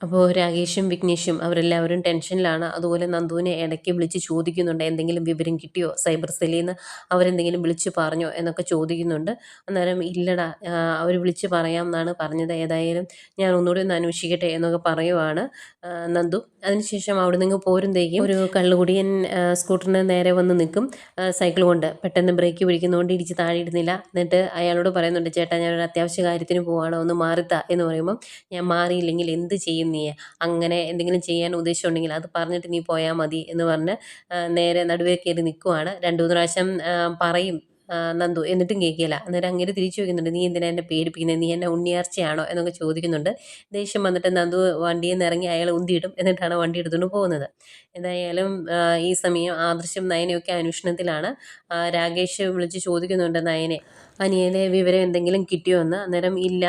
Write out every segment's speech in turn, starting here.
അപ്പോൾ രാകേഷും വിഘ്നേഷും അവരെല്ലാവരും ടെൻഷനിലാണ്. അതുപോലെ നന്ദുവിനെ ഇടയ്ക്ക് വിളിച്ച് ചോദിക്കുന്നുണ്ട് എന്തെങ്കിലും വിവരം കിട്ടിയോ? സൈബർ സെല്ലിൽ നിന്ന് അവരെന്തെങ്കിലും വിളിച്ച് പറഞ്ഞോ എന്നൊക്കെ ചോദിക്കുന്നുണ്ട്. അന്നേരം ഇല്ലടാ അവർ വിളിച്ച് പറയാം എന്നാണ് പറഞ്ഞത്. ഏതായാലും ഞാൻ ഒന്നുകൂടി ഒന്ന് അന്വേഷിക്കട്ടെ എന്നൊക്കെ പറയുവാണ് നന്ദു. അതിനുശേഷം അവിടെ നിന്ന് പോരുന്തേക്കും ഒരു കള്ളുകുടിയൻ സ്കൂട്ടറിന് നേരെ വന്ന് നിൽക്കും. സൈക്കിൾ കൊണ്ട് പെട്ടെന്ന് ബ്രേക്ക് പിടിക്കുന്നതുകൊണ്ട് ഇടിച്ച് താഴെ ഇടുന്നില്ല. എന്നിട്ട് അയാളോട് പറയുന്നുണ്ട് ചേട്ടാ ഞാനൊരു അത്യാവശ്യ കാര്യത്തിന് പോവാണ്. ഒന്ന് മാറിത്താ. എന്ന് പറയുമ്പം ഞാൻ മാറിയില്ലെങ്കിൽ എന്ത് ചെയ്യും നീ അങ്ങനെ എന്തെങ്കിലും ചെയ്യാൻ ഉദ്ദേശമുണ്ടെങ്കിൽ അത് പറഞ്ഞിട്ട് നീ പോയാൽ മതി എന്ന് പറഞ്ഞ് നേരെ നടുവേ കയറി നിൽക്കുവാണ് രണ്ടു മൂന്ന് പ്രാവശ്യം പറയും നന്ദു എന്നിട്ടും കേൾക്കില്ല. അന്നേരം അങ്ങനെ തിരിച്ചു ചോദിക്കുന്നുണ്ട് നീ എന്തിനാ എന്നെ പേടിപ്പിക്കുന്നത് നീ എന്നെ ഉണ്ണിയാർച്ചയാണോ? എന്നൊക്കെ ചോദിക്കുന്നുണ്ട്. ദേഷ്യം വന്നിട്ട് നന്ദു വണ്ടിയിൽ നിന്ന് ഇറങ്ങി അയാൾ ഉന്തിയിടും. എന്നിട്ടാണ് വണ്ടി എടുത്തുകൊണ്ട് പോകുന്നത്. എന്തായാലും ഈ സമയം ആദർശം നയനയൊക്കെ അന്വേഷണത്തിലാണ്. രാകേഷ് വിളിച്ച് ചോദിക്കുന്നുണ്ട് നയനെ അനിയനെ വിവരം എന്തെങ്കിലും കിട്ടിയോ എന്ന്? അന്നേരം ഇല്ല.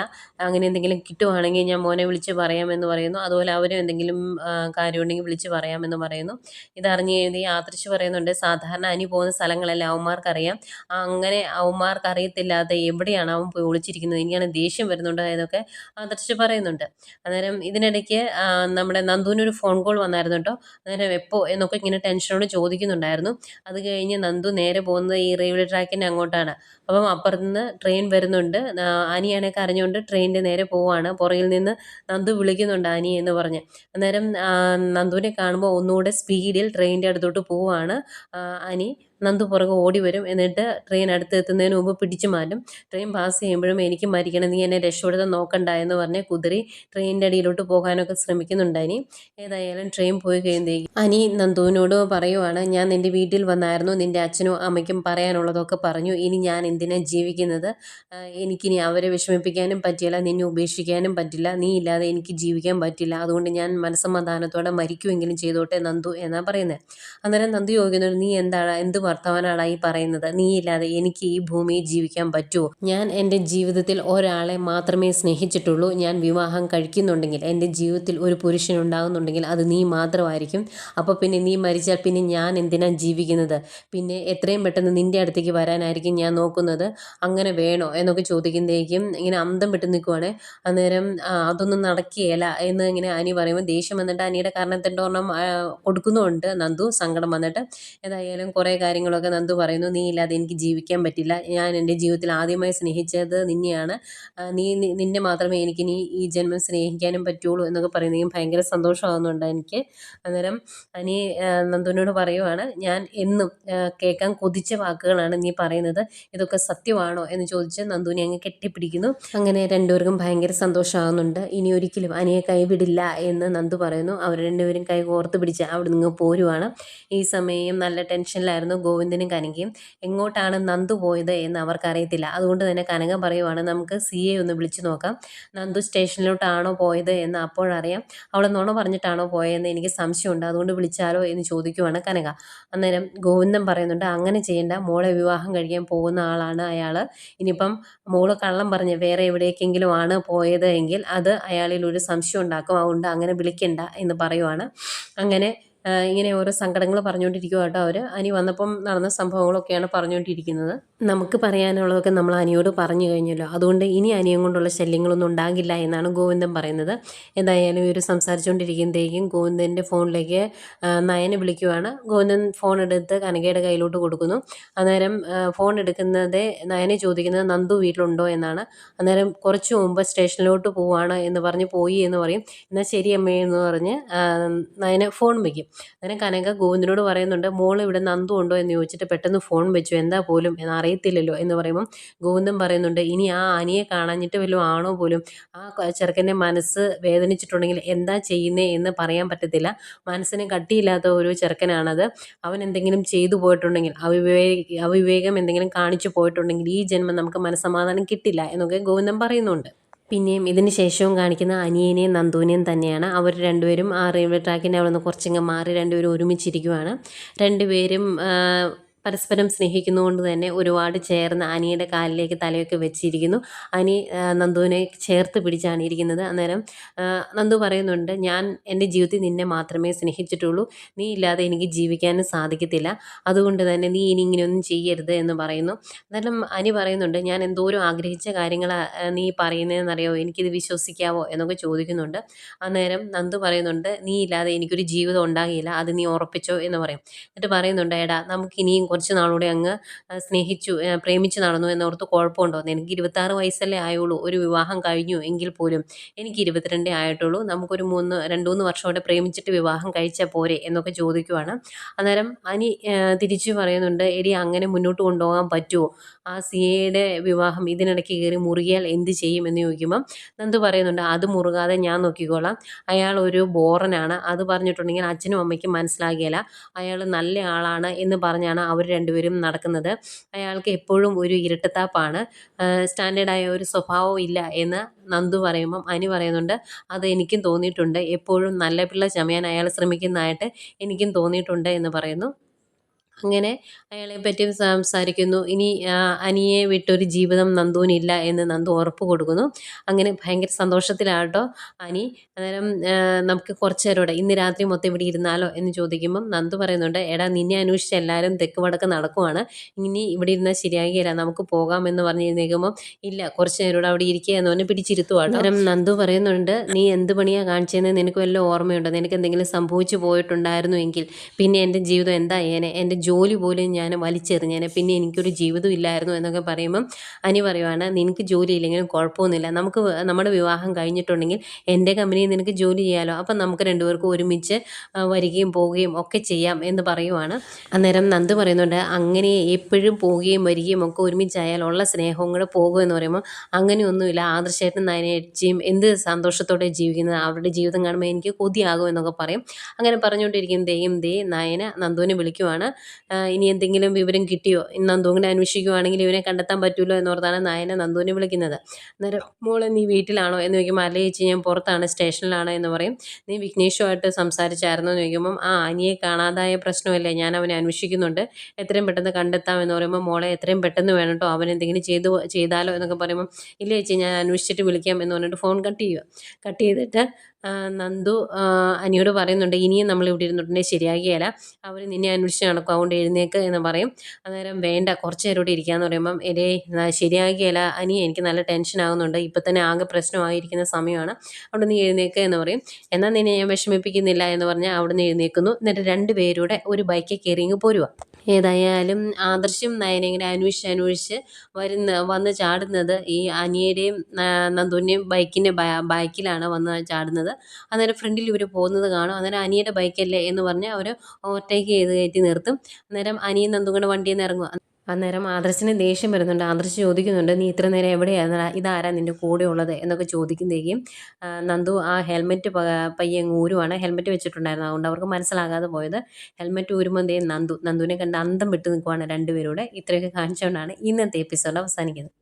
അങ്ങനെ എന്തെങ്കിലും കിട്ടുവാണെങ്കിൽ ഞാൻ മോനെ വിളിച്ച് പറയാമെന്ന് പറയുന്നു. അതുപോലെ അവരും എന്തെങ്കിലും കാര്യം കാര്യമുണ്ടെങ്കിൽ വിളിച്ച് പറയാമെന്ന് പറയുന്നു. ഇതറിഞ്ഞ് എഴുതി ആദർശ് പറയുന്നുണ്ട് സാധാരണ അനി പോകുന്ന സ്ഥലങ്ങളെല്ലാം അവന്മാർക്കറിയാം. അങ്ങനെ അവന്മാർക്ക് അറിയത്തില്ലാതെ എവിടെയാണ് അവൻ പോയി ഒളിച്ചിരിക്കുന്നത്? എനിക്കാണ് ദേഷ്യം വരുന്നുണ്ട്. എന്നൊക്കെ ആദർശ് പറയുന്നുണ്ട്. അന്നേരം ഇതിനിടയ്ക്ക് നമ്മുടെ നന്ദുവിനൊരു ഫോൺ കോൾ വന്നായിരുന്നു കേട്ടോ. അന്നേരം എപ്പോൾ എന്നൊക്കെ ഇങ്ങനെ ടെൻഷനോട് ചോദിക്കുന്നുണ്ടായിരുന്നു. അത് കഴിഞ്ഞ് നന്ദു നേരെ പോകുന്നത് ഈ റെയിൽവേ ട്രാക്കിന്റെ അങ്ങോട്ടാണ്. അപ്പം അപ്പുറത്തുനിന്ന് ട്രെയിൻ വരുന്നുണ്ട്. ആ, കരഞ്ഞുകൊണ്ട് ട്രെയിനിന്റെ നേരെ പോവാണ്. പുറകിൽ നിന്ന് നന്ദു വിളിക്കുന്നുണ്ട് ആനി എന്ന് പറഞ്ഞ്. അന്നേരം നന്ദുവിനെ കാണുമ്പോൾ ഒന്നുകൂടെ സ്പീഡിൽ ട്രെയിനിന്റെ അടുത്തോട്ട് പോവാണ്. ആനി നന്ദു പുറകെ ഓടി വരും. എന്നിട്ട് ട്രെയിൻ അടുത്ത് എത്തുന്നതിന് മുമ്പ് പിടിച്ചു മാറ്റും. ട്രെയിൻ പാസ് ചെയ്യുമ്പോഴും എനിക്ക് മരിക്കണം. നീ എന്നെ രക്ഷപ്പെടുത്താൻ നോക്കണ്ട എന്ന് പറഞ്ഞ് കുതിരി ട്രെയിനിന്റെ അടിയിലോട്ട് പോകാനൊക്കെ ശ്രമിക്കുന്നുണ്ട് അനി. ഏതായാലും ട്രെയിൻ പോയി കഴിയുമ്പോഴേക്കും അനി നന്ദുവിനോട് പറയുവാണ് ഞാൻ നിന്റെ വീട്ടിൽ വന്നായിരുന്നു. നിന്റെ അച്ഛനും അമ്മയ്ക്കും പറയാനുള്ളതൊക്കെ പറഞ്ഞു. ഇനി ഞാൻ എന്തിനാ ജീവിക്കുന്നത്? എനിക്കിനി അവരെ വിഷമിപ്പിക്കാനും പറ്റില്ല. നിന്നെ ഉപേക്ഷിക്കാനും പറ്റില്ല. നീ ഇല്ലാതെ എനിക്ക് ജീവിക്കാൻ പറ്റില്ല. അതുകൊണ്ട് ഞാൻ മനസ്സമാധാനത്തോടെ മരിക്കുമെങ്കിലും ചെയ്തോട്ടെ നന്ദു എന്നാണ് പറയുന്നത് അന്നേരം നന്ദു ചോദിക്കുന്നുണ്ട് നീ എന്താണ്? എന്ത് വർത്തമാനാണ് ഈ പറയുന്നത്. നീ ഇല്ലാതെ എനിക്ക് ഈ ഭൂമിയിൽ ജീവിക്കാൻ പറ്റുമോ? ഞാൻ എന്റെ ജീവിതത്തിൽ ഒരാളെ മാത്രമേ സ്നേഹിച്ചിട്ടുള്ളൂ. ഞാൻ വിവാഹം കഴിക്കുന്നുണ്ടെങ്കിൽ എന്റെ ജീവിതത്തിൽ ഒരു പുരുഷൻ ഉണ്ടാകുന്നുണ്ടെങ്കിൽ അത് നീ മാത്രമായിരിക്കും. അപ്പോൾ പിന്നെ നീ മരിച്ചാൽ പിന്നെ ഞാൻ എന്തിനാണ് ജീവിക്കുന്നത്? പിന്നെ എത്രയും പെട്ടെന്ന് നിന്റെ അടുത്തേക്ക് വരാനായിരിക്കും ഞാൻ നോക്കുന്നത്. അങ്ങനെ വേണോ എന്നൊക്കെ ചോദിക്കുന്നതേക്കും ഇങ്ങനെ അന്തം വിട്ട് നിൽക്കുവാണ്. അന്നേരം അതൊന്നും നടക്കുകയില്ല എന്ന് ഇങ്ങനെ അനി പറയുമ്പോൾ ദേഷ്യം വന്നിട്ട് അനിയുടെ കാരണത്തിന്റെ ഒരെണ്ണം കൊടുക്കുന്നുമുണ്ട്. നന്ദു സങ്കടം വന്നിട്ട്. ഏതായാലും കുറേ കാര്യങ്ങളൊക്കെ നന്ദു പറയുന്നു. നീ ഇല്ലാതെ എനിക്ക് ജീവിക്കാൻ പറ്റില്ല. ഞാൻ എന്റെ ജീവിതത്തിൽ ആദ്യമായി സ്നേഹിച്ചത് നിന്നെയാണ്. നീ നിന്നെ മാത്രമേ എനിക്ക് നീ ഈ ജന്മം സ്നേഹിക്കാനും പറ്റുള്ളൂ എന്നൊക്കെ പറയുന്നെങ്കിൽ ഭയങ്കര സന്തോഷമാകുന്നുണ്ട് എനിക്ക്. അന്നേരം അനി നന്ദുവിനോട് പറയുവാണ് ഞാൻ എന്നും കേൾക്കാൻ കൊതിച്ച വാക്കുകളാണ് നീ പറയുന്നത്. ഇതൊക്കെ സത്യമാണോ? എന്ന് ചോദിച്ച് നന്ദുവിനെ അങ്ങ് കെട്ടിപ്പിടിക്കുന്നു. അങ്ങനെ രണ്ടുപേർക്കും ഭയങ്കര സന്തോഷമാകുന്നുണ്ട്. ഇനി ഒരിക്കലും അനിയെ കൈവിടില്ല എന്ന് നന്ദു പറയുന്നു. അവർ രണ്ടുപേരും കൈ കോർത്ത് പിടിച്ച് അവിടെ നിന്ന് പോരുവാണ്. ഈ സമയം നല്ല ടെൻഷനിലായിരുന്നു. ഗോവിന്ദനും കനകയും എങ്ങോട്ടാണ് നന്ദു പോയത് എന്ന് അവർക്കറിയത്തില്ല. അതുകൊണ്ട് തന്നെ കനക പറയുവാണ് നമുക്ക് സി എ ഒന്ന് വിളിച്ചു നോക്കാം. നന്ദു സ്റ്റേഷനിലോട്ടാണോ പോയത് എന്ന് അപ്പോഴറിയാം. അവൾ നുണ പറഞ്ഞിട്ടാണോ പോയതെന്ന് എനിക്ക് സംശയമുണ്ട്. അതുകൊണ്ട് വിളിച്ചാലോ എന്ന് ചോദിക്കുവാണ് കനക. അന്നേരം ഗോവിന്ദൻ പറയുന്നുണ്ട് അങ്ങനെ ചെയ്യേണ്ട. മോളെ വിവാഹം കഴിക്കാൻ പോകുന്ന ആളാണ് അയാൾ ഇനിയിപ്പം മോൾ കള്ളം പറഞ്ഞ് വേറെ എവിടേക്കെങ്കിലും ആണ് പോയത് എങ്കിൽ അത് അയാളിൽ ഒരു സംശയം ഉണ്ടാക്കും. അതുകൊണ്ട് അങ്ങനെ വിളിക്കണ്ട എന്ന് പറയുവാണ്. അങ്ങനെ ഇങ്ങനെ ഓരോ സങ്കടങ്ങൾ പറഞ്ഞുകൊണ്ടിരിക്കുക കേട്ടോ അവർ അനി വന്നപ്പം നടന്ന സംഭവങ്ങളൊക്കെയാണ് പറഞ്ഞുകൊണ്ടിരിക്കുന്നത്. നമുക്ക് പറയാനുള്ളതൊക്കെ നമ്മൾ അനിയോട് പറഞ്ഞു കഴിഞ്ഞല്ലോ. അതുകൊണ്ട് ഇനി അനിയം കൊണ്ടുള്ള ശല്യങ്ങളൊന്നും ഉണ്ടാകില്ല എന്നാണ് ഗോവിന്ദൻ പറയുന്നത്. എന്തായാലും ഇവർ സംസാരിച്ചുകൊണ്ടിരിക്കുമ്പോഴേക്കും ഗോവിന്ദന്റെ ഫോണിലേക്ക് നയനെ വിളിക്കുവാണ്. ഗോവിന്ദൻ ഫോൺ എടുത്ത് കനകയുടെ കയ്യിലോട്ട് കൊടുക്കുന്നു. അന്നേരം ഫോൺ എടുക്കുന്നത് നയനെ ചോദിക്കുന്നത് നന്ദു വീട്ടിലുണ്ടോ? എന്നാണ്. അന്നേരം കുറച്ച് മുമ്പ് സ്റ്റേഷനിലോട്ട് പോവാണ് എന്ന് പറഞ്ഞ് പോയി എന്ന് പറയും. എന്നാൽ ശരി അമ്മേ എന്ന് പറഞ്ഞ് നയനെ ഫോൺ വയ്ക്കും. അന്നേരം കനക ഗോവിന്ദനോട് പറയുന്നുണ്ട് മോൾ ഇവിടെ നന്ദു ഉണ്ടോ? എന്ന് ചോദിച്ചിട്ട് പെട്ടെന്ന് ഫോൺ വെച്ചു. എന്താ പോലും? എന്ന് അറിയത്തില്ലല്ലോ എന്ന് പറയുമ്പം ഗോവിന്ദൻ പറയുന്നുണ്ട് ഇനി ആ അനിയെ കാണാഞ്ഞിട്ട് വല്ലതും ആണോ പോലും? ആ ചെറുക്കന്റെ മനസ്സ് വേദനിച്ചിട്ടുണ്ടെങ്കിൽ എന്താ ചെയ്യുന്നേ എന്ന് പറയാൻ പറ്റത്തില്ല. മനസ്സിന് കട്ടിയില്ലാത്ത ഒരു ചെറുക്കനാണത്. അവൻ എന്തെങ്കിലും ചെയ്തു പോയിട്ടുണ്ടെങ്കിൽ അവിവേ അവിവേകം എന്തെങ്കിലും കാണിച്ചു പോയിട്ടുണ്ടെങ്കിൽ ഈ ജന്മം നമുക്ക് മനസ്സമാധാനം കിട്ടില്ല എന്നൊക്കെ ഗോവിന്ദൻ പറയുന്നുണ്ട്. പിന്നെയും ഇതിന് ശേഷവും കാണിക്കുന്ന അനിയനെയും നന്ദുവിനെയും തന്നെയാണ്. അവർ രണ്ടുപേരും ആ റെയിൽവേ ട്രാക്കിന്റെ അവിടെ നിന്ന് കുറച്ചിങ്ങ് മാറി രണ്ടുപേരും ഒരുമിച്ചിരിക്കുവാണ്. രണ്ടുപേരും പരസ്പരം സ്നേഹിക്കുന്നതുകൊണ്ട് തന്നെ ഒരുപാട് ചേർന്ന് അനിയുടെ കാലിലേക്ക് തലയൊക്കെ വെച്ചിരിക്കുന്നു. അനി നന്ദുവിനെ ചേർത്ത് പിടിച്ചാണ് ഇരിക്കുന്നത്. അന്നേരം നന്ദു പറയുന്നുണ്ട് ഞാൻ എന്റെ ജീവിതത്തിൽ നിന്നെ മാത്രമേ സ്നേഹിച്ചിട്ടുള്ളൂ. നീ ഇല്ലാതെ എനിക്ക് ജീവിക്കാനും സാധിക്കത്തില്ല. അതുകൊണ്ട് തന്നെ നീ ഇനി ഇങ്ങനെയൊന്നും ചെയ്യരുത് എന്ന് പറയുന്നു. അന്നേരം അനി പറയുന്നുണ്ട് ഞാൻ എന്തോരം ആഗ്രഹിച്ച കാര്യങ്ങൾ നീ പറയുന്നതെന്നറിയോ? എനിക്കിത് വിശ്വസിക്കാവോ? എന്നൊക്കെ ചോദിക്കുന്നുണ്ട്. അന്നേരം നന്ദു പറയുന്നുണ്ട് നീ ഇല്ലാതെ എനിക്കൊരു ജീവിതം ഉണ്ടാകില്ല. അത് നീ ഉറപ്പിച്ചോ? എന്ന് പറയും. എന്നിട്ട് പറയുന്നുണ്ട് എടാ നമുക്ക് ഇനിയും കുറച്ച് നാളൂടെ അങ്ങ് സ്നേഹിച്ചു പ്രേമിച്ച് നടന്നു എന്നോർത്ത് കുഴപ്പമുണ്ടോ. എനിക്ക് ഇരുപത്താറ് വയസ്സല്ലേ ആയുള്ളൂ ഒരു വിവാഹം കഴിഞ്ഞു എങ്കിൽ പോലും എനിക്ക് ഇരുപത്തിരണ്ടേ ആയിട്ടുള്ളൂ. നമുക്കൊരു മൂന്ന് രണ്ട് മൂന്ന് വർഷം കൂടെ പ്രേമിച്ചിട്ട് വിവാഹം കഴിച്ചാൽ പോരെ എന്നൊക്കെ ചോദിക്കുവാണ്. അന്നേരം അനി തിരിച്ചു പറയുന്നുണ്ട് എടി അങ്ങനെ മുന്നോട്ട് കൊണ്ടുപോകാൻ പറ്റുമോ? ആ സി സിയയുടെ വിവാഹം ഇതിനിടയ്ക്ക് കയറി മുറുകിയാൽ എന്ത് ചെയ്യും? എന്ന് ചോദിക്കുമ്പം നന്ദു പറയുന്നുണ്ട് അത് മുറുകാതെ ഞാൻ നോക്കിക്കോളാം. അയാൾ ഒരു ബോറനാണ്. അത് പറഞ്ഞിട്ടുണ്ടെങ്കിൽ അച്ഛനും അമ്മയ്ക്കും മനസ്സിലാകിയല്ല അയാൾ നല്ല ആളാണ് എന്ന് പറഞ്ഞാണ് അവർ രണ്ടുപേരും നടക്കുന്നത്. അയാൾക്ക് എപ്പോഴും ഒരു ഇരട്ടത്താപ്പാണ്. സ്റ്റാൻഡേർഡായ ഒരു സ്വഭാവം ഇല്ല എന്ന് നന്ദു പറയുമ്പം അനു പറയുന്നുണ്ട്. അത് എനിക്കും തോന്നിയിട്ടുണ്ട്. എപ്പോഴും നല്ല പിള്ള ചമയാൻ അയാൾ ശ്രമിക്കുന്നതായിട്ട് എനിക്കും തോന്നിയിട്ടുണ്ട് എന്ന് പറയുന്നു. അങ്ങനെ അയാളെ പറ്റി സംസാരിക്കുന്നു. ഇനി അനിയെ വിട്ടൊരു ജീവിതം നന്ദുവിനില്ല എന്ന് നന്ദു ഉറപ്പ് കൊടുക്കുന്നു. അങ്ങനെ ഭയങ്കര സന്തോഷത്തിലാട്ടോ അനി. അന്നേരം നമുക്ക് കുറച്ച് നേരോടെ ഇന്ന് രാത്രി മൊത്തം ഇവിടെ ഇരുന്നാലോ എന്ന് ചോദിക്കുമ്പം നന്ദു പറയുന്നുണ്ട് എടാ നിന്നെ അന്വേഷിച്ച് എല്ലാവരും തെക്ക് വടക്ക് നടക്കുവാണ്. ഇനി ഇവിടെ ഇരുന്നാൽ ശരിയാകില്ല നമുക്ക് പോകാമെന്ന് പറഞ്ഞിരുന്നേക്കുമ്പം ഇല്ല കുറച്ച് നേരോടെ അവിടെ ഇരിക്കുക എന്ന് പറഞ്ഞ് പിടിച്ചിരുത്തുവാണ് അന്നേരം നന്ദു പറയുന്നുണ്ട് നീ എന്ത് പണിയാണ് കാണിച്ചതെന്ന് നിനക്ക് വല്ല ഓർമ്മയുണ്ടോ? നിനക്ക് എന്തെങ്കിലും സംഭവിച്ചു പോയിട്ടുണ്ടായിരുന്നു എങ്കിൽ പിന്നെ എന്റെ ജീവിതം എന്താ ഏനെ? എന്റെ ജോലി പോലും ഞാൻ വലിച്ചെറിഞ്ഞേനെ. പിന്നെ എനിക്കൊരു ജീവിതം ഇല്ലായിരുന്നു എന്നൊക്കെ പറയുമ്പം അനി പറയുവാണ് നിനക്ക് ജോലി ഇല്ലെങ്കിലും കുഴപ്പമൊന്നുമില്ല. നമുക്ക് നമ്മുടെ വിവാഹം കഴിഞ്ഞിട്ടുണ്ടെങ്കിൽ എന്റെ കമ്പനിയിൽ നിനക്ക് ജോലി ചെയ്യാമല്ലോ അപ്പം നമുക്ക് രണ്ടുപേർക്കും ഒരുമിച്ച് വരികയും പോവുകയും ഒക്കെ ചെയ്യാം എന്ന് പറയുവാണ്. അന്നേരം നന്ദു പറയുന്നുണ്ട് അങ്ങനെ എപ്പോഴും പോവുകയും വരികയും ഒക്കെ ഒരുമിച്ചായാൽ ഉള്ള സ്നേഹവും കൂടെ പോകുമെന്ന് പറയുമ്പോൾ അങ്ങനെയൊന്നുമില്ല. ആദർശേട്ടൻ നയനേച്ചിയും എന്ത് സന്തോഷത്തോടെ ജീവിക്കുന്നത് അവരുടെ ജീവിതം കാണുമ്പോൾ എനിക്ക് കൊതിയാകും എന്നൊക്കെ പറയും. അങ്ങനെ പറഞ്ഞുകൊണ്ടിരിക്കും ദയും ദേ നയന നന്ദുവിനെ വിളിക്കുവാണ്. ഇനി എന്തെങ്കിലും വിവരം കിട്ടിയോ? നന്ദുവിനെ അന്വേഷിക്കുവാണെങ്കിൽ ഇവനെ കണ്ടെത്താൻ പറ്റുമല്ലോ എന്നോർത്താണ് നായനെ നന്ദുവിനെ വിളിക്കുന്നത്. അന്നേരം മോളെ നീ വീട്ടിലാണോ എന്ന് ചോദിക്കുമ്പോൾ അല്ലേ ചേച്ചി ഞാൻ പുറത്താണ് സ്റ്റേഷനിലാണ് എന്ന് പറയും. നീ വിഘ്നേഷുമായിട്ട് സംസാരിച്ചായിരുന്നോ എന്ന് ചോദിക്കുമ്പം ആ അനിയെ കാണാതായ പ്രശ്നമല്ലേ ഞാൻ അവനെ അന്വേഷിക്കുന്നുണ്ട്. എത്രയും പെട്ടെന്ന് കണ്ടെത്താം എന്ന് പറയുമ്പോൾ മോളെ എത്രയും പെട്ടെന്ന് വേണം കേട്ടോ അവൻ എന്തെങ്കിലും ചെയ്തു ചെയ്താലോ എന്നൊക്കെ പറയുമ്പം ഇല്ല ചേച്ചി ഞാൻ അന്വേഷിച്ചിട്ട് വിളിക്കാം എന്ന് പറഞ്ഞിട്ട് ഫോൺ കട്ട് ചെയ്യുക കട്ട് ചെയ്തിട്ട് നന്ദു അനിയോട് പറയുന്നുണ്ട് ഇനിയും നമ്മൾ ഇവിടെ ഇരുന്നിട്ടുണ്ടെങ്കിൽ ശരിയാകിയല്ല അവർ നിന്നെ അന്വേഷിച്ച് നടക്കും. അതുകൊണ്ട് എഴുന്നേക്ക് എന്ന് പറയും. അന്നേരം വേണ്ട കുറച്ച് നേരം ഇവിടെ ഇരിക്കാന്ന് പറയുമ്പം എടേ ശരിയാകിയല്ല അനി എനിക്ക് നല്ല ടെൻഷൻ ആകുന്നുണ്ട് ഇപ്പം തന്നെ ആകെ പ്രശ്നമായിരിക്കുന്ന സമയമാണ്. അവിടെ നീ എഴുന്നേക്ക് എന്ന് പറയും. എന്നാൽ നിന്നെ ഞാൻ വിഷമിപ്പിക്കുന്നില്ല എന്ന് പറഞ്ഞാൽ അവിടെ നിന്ന് എഴുന്നേക്കുന്നു. എന്നിട്ട് രണ്ട് പേരുടെ ഒരു ബൈക്കിൽ കയറി ഇങ്ങ് പോരുക ഏതായാലും ആദർശം നയനയും ഇങ്ങനെ അന്വേഷിച്ച് അന്വേഷിച്ച് വരുന്ന വന്ന് ചാടുന്നത് ഈ അനിയുടെയും നന്ദുവിന്റെയും ബൈക്കിന്റെ ബൈക്കിലാണ് വന്ന് ചാടുന്നത്. അന്നേരം ഫ്രണ്ടിൽ ഇവർ പോകുന്നത് കാണും. അന്നേരം അനിയുടെ ബൈക്കല്ലേ എന്ന് പറഞ്ഞ് അവർ ഓവർടേക്ക് ചെയ്ത് കയറ്റി നിർത്തും. അന്നേരം അനിയും നന്ദും കൂടെ വണ്ടിയിൽ നിന്ന് ഇറങ്ങും. അന്നേരം ആദർശിന് ദേഷ്യം വരുന്നുണ്ട്. ആദർശ് ചോദിക്കുന്നുണ്ട് നീ ഇത്ര നേരം എവിടെയായിരുന്നു ഇതാരാ നിന്റെ കൂടെ ഉള്ളത് എന്നൊക്കെ ചോദിക്കുന്നതേക്കും നന്ദു ആ ഹെൽമെറ്റ് പയ്യെ ഊരുവാണ്. ഹെൽമെറ്റ് വെച്ചിട്ടുണ്ടായിരുന്നു. അതുകൊണ്ട് അവർക്ക് മനസ്സിലാകാതെ പോയത്. ഹെൽമെറ്റ് ഊരുമ്പോൾ ദേ നന്ദു നന്ദുവിനെ കണ്ട് അന്തം വിട്ട് നിൽക്കുവാണ് രണ്ടുപേരൂടെ. ഇത്രയൊക്കെ കാണിച്ചുകൊണ്ടാണ് ഇന്നത്തെ എപ്പിസോഡ് അവസാനിക്കുന്നത്.